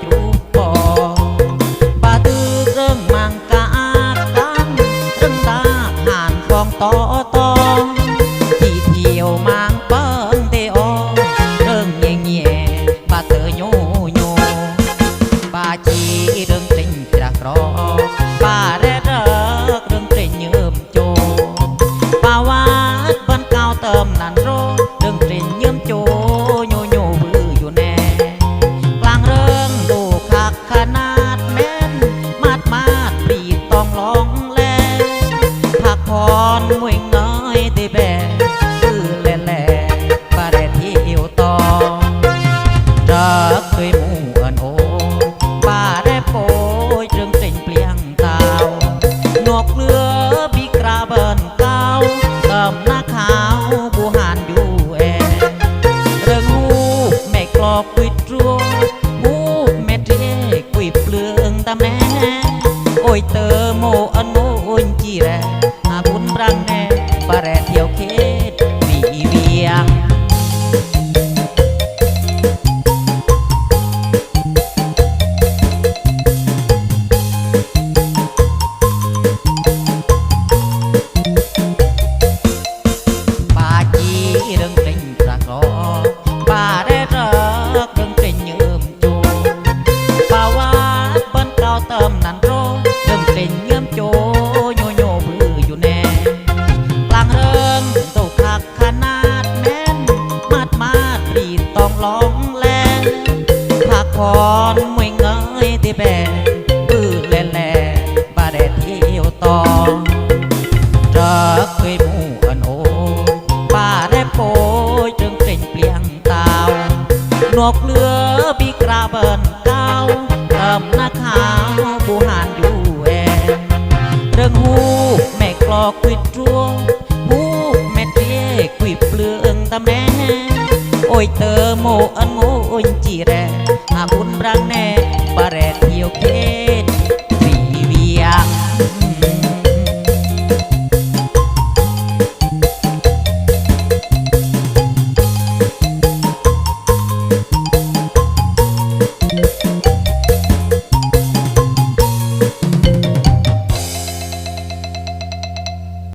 ជ្រូកបងបាទឺរឿងម៉ាំងកាអាកតាំរឹងតាហានផងត buổi tối ดต้องร้องแลพักผ่อนมวยเงยที่แบนบือแล่แลป่าดเที่ยวต่อรักเคยมู่อันโอป้าได้โปยจึงเกรงเปลี่ยงตาวหนวกเหลือปีกราเบินเก้าเติมหน้าขาวบูหานอยู่แอนเรื่องหูแม่กลอกควิดรั ตี้ยควิดเปลื